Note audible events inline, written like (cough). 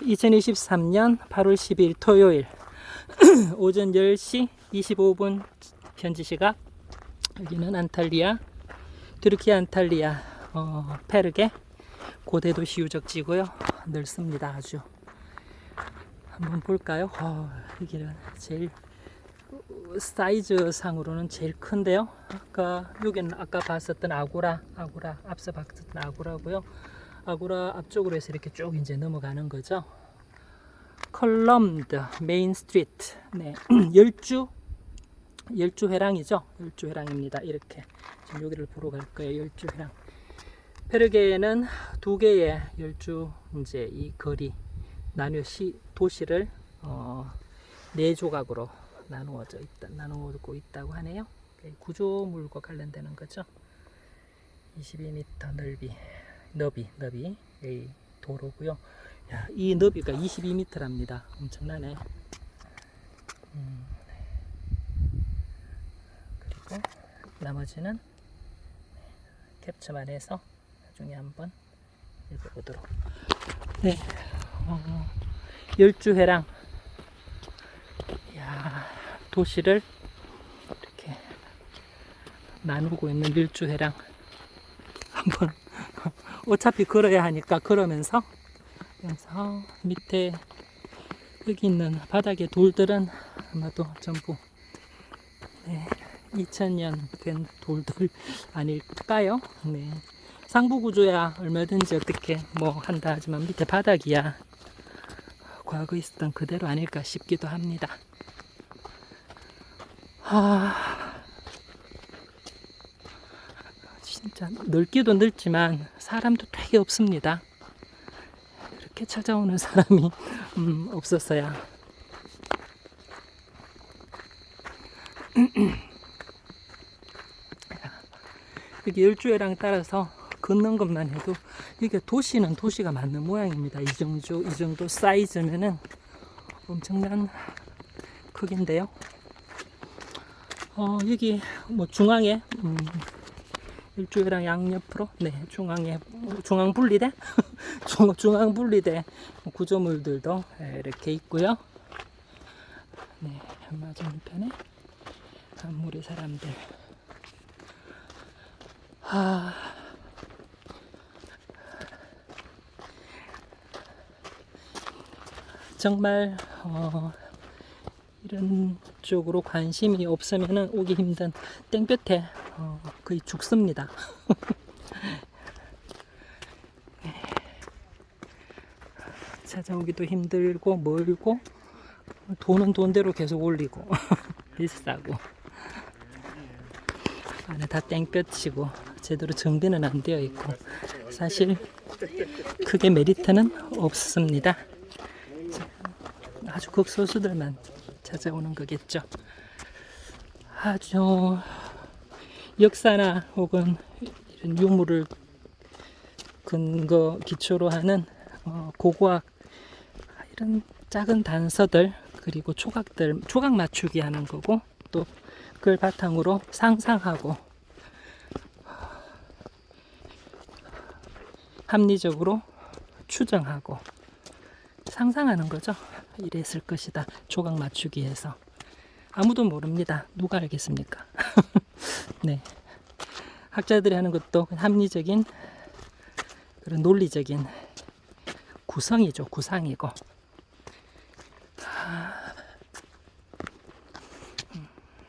2023년 8월 10일 토요일 (clears throat) 오전 10시 25분 현지 시각 여기는 안탈리아 tu르키 안탈리아 어, 페르게 고대도시 유적지고요 넓습니다 아주 한번 볼까요? 어, 여기는 제일 사이즈 상으로는 제일 큰데요. 아까 여기는 아까 봤었던 아고라, 아고라 앞서 봤었던 아고라고요. 아고라 앞쪽으로 해서 이렇게 쭉 이제 넘어가는 거죠. 컬럼드 메인 스트리트, 네 (clears throat) 열주 열주 회랑이죠. 열주 회랑입니다. 이렇게 지금 여기를 보러 갈 거예요. 열주 회랑. 페르게에는 두 개의 열주 이제 이 거리 나뉘어 시 도시를 어, 네 조각으로 나누어져 있다 나누고 있다고 하네요. 네, 구조물과 관련되는 거죠. 22m 넓이 너비 너비 이 도로고요. 야, 이 너비가 22m랍니다. 엄청나네. 음, 그리고 나머지는 캡처만 해서 나중에 한번 읽어보도록. 네, 어, 열주회랑 야, 도시를 이렇게 나누고 있는 열주회랑 한번 (laughs) 어차피 걸어야 하니까 걸으면서 그래서 밑에 여기 있는 바닥에 돌들은 아마도 전부 네, 2000년 된 돌들 (laughs) 아닐까요? 네. 상부 구조야 얼마든지 어떻게 뭐 한다 하지만 밑에 바닥이야 과거 있었던 그대로 아닐까 싶기도 합니다. 아, 진짜 넓기도 넓지만 사람도 되게 없습니다. 이렇게 찾아오는 사람이 음, 없었어야. (clears throat) 여기 열주회랑 따라서 걷는 것만 해도 이게 도시는 도시가 맞는 모양입니다. 이 정도 이 정도 사이즈면은 엄청난 크기인데요. 어, 여기 뭐 중앙에 음, 일주일랑 양옆으로 네 중앙에 중앙 분리대 (laughs) 중, 중앙 분리대 구조물들도 예, 이렇게 있고요. 네 맞은편에 한무리 사람들. 아. 정말 어, 이런 쪽으로 관심이 없으면 오기 힘든 땡볕에 어, 거의 죽습니다. (laughs) 찾아오기도 힘들고 멀고 돈은 돈대로 계속 올리고 (laughs) 비싸고 안에 다 땡볕이고 제대로 정비는 안 되어 있고 사실 크게 메리트는 없습니다. 아주 극소수들만 찾아오는 거겠죠. 아주 역사나 혹은 이런 유물을 근거 기초로 하는 어, 고고학 이런 작은 단서들 그리고 조각들 조각 맞추기 하는 거고 또 그걸 바탕으로 상상하고 합리적으로 추정하고 상상하는 거죠. 이랬을 것이다. 조각 맞추기 해서. 아무도 모릅니다. 누가 알겠습니까? (laughs) 네. 학자들이 하는 것도 합리적인 그런 논리적인 구성이죠. 구상이고. 아,